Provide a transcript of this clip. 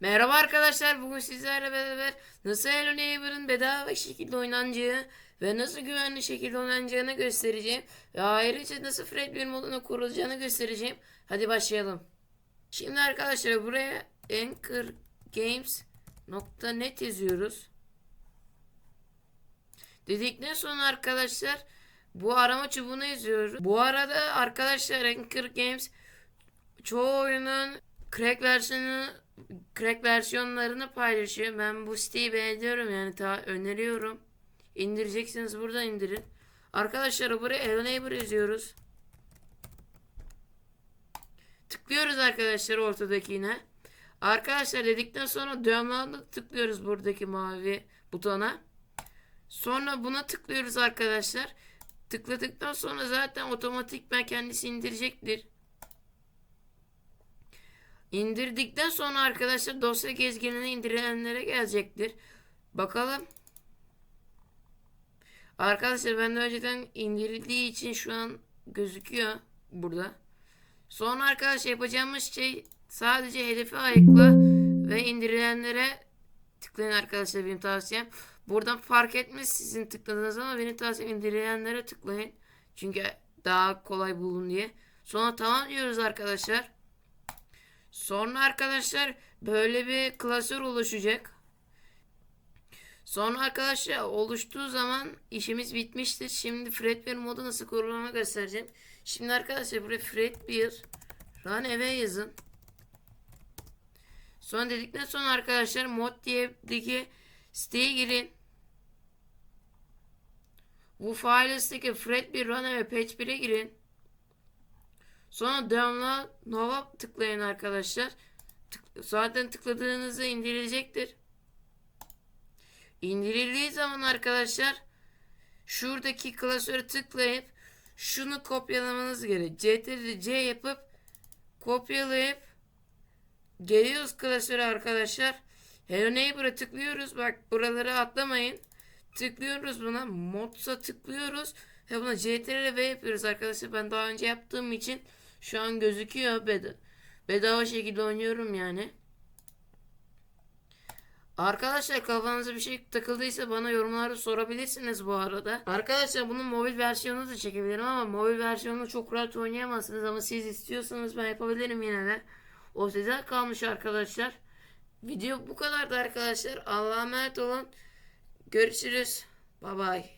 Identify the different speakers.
Speaker 1: Merhaba arkadaşlar bugün sizlerle beraber nasıl Hello Neighbor'ın bedava şekilde oynanacağı ve nasıl güvenli şekilde oynanacağını göstereceğim. Ve ayrıca nasıl Fred bir moduna kurulacağını göstereceğim. Hadi başlayalım. Şimdi arkadaşlar buraya anchorgames.net yazıyoruz. Dedikten sonra arkadaşlar bu arama çubuğuna yazıyoruz. Bu arada arkadaşlar Anchor Games çoğu oyunun crack versiyonu crack versiyonlarını paylaşıyor. Ben bu siteyi beğeniyorum yani ta öneriyorum. İndireceksiniz buradan indirin. Arkadaşlar buraya Hello Neighbor yazıyoruz. Tıklıyoruz arkadaşlar ortadakine. Arkadaşlar dedikten sonra download'a tıklıyoruz buradaki mavi butona. Sonra buna tıklıyoruz arkadaşlar. Tıkladıktan sonra zaten otomatikman kendisi indirecektir. İndirdikten sonra arkadaşlar dosya gezginini indirenlere gelecektir. Bakalım. Arkadaşlar ben de önceden indirildiği için şu an gözüküyor burada. Sonra arkadaşlar yapacağımız şey sadece hedefi ayıkla ve indirilenlere tıklayın arkadaşlar benim tavsiyem. Buradan fark etmez sizin tıkladığınız ama benim tavsiyem indirilenlere tıklayın. Çünkü daha kolay bulun diye. Sonra tamam diyoruz arkadaşlar. Sonra arkadaşlar böyle bir klasör oluşacak. Sonra arkadaşlar oluştuğu zaman işimiz bitmiştir. Şimdi Fredbear modu nasıl kurulduğunu göstereceğim. Şimdi arkadaşlar buraya Fredbear Run eve yazın. Sonra dedikten sonra arkadaşlar mod diye'deki siteye girin. Bu failisteki Fredbear Run eve page 1'e girin. Sonra download nova tıklayın arkadaşlar. Tık- zaten tıkladığınızda indirilecektir. İndirildiği zaman arkadaşlar şuradaki klasöre tıklayıp şunu kopyalamanız gerek. CTRL C yapıp kopyalayıp geliyoruz klasöre arkadaşlar. Hello Neighbor'a tıklıyoruz. Bak buraları atlamayın. Tıklıyoruz buna. Mods'a tıklıyoruz. Ve buna CTRL V yapıyoruz arkadaşlar. Ben daha önce yaptığım için şu an gözüküyor. Beda bedava şekilde oynuyorum yani. Arkadaşlar kafanıza bir şey takıldıysa bana yorumlarda sorabilirsiniz bu arada. Arkadaşlar bunun mobil versiyonunu da çekebilirim ama mobil versiyonunu çok rahat oynayamazsınız ama siz istiyorsanız ben yapabilirim yine de. O size kalmış arkadaşlar. Video bu kadardı arkadaşlar. Allah'a emanet olun. Görüşürüz. Bye bye.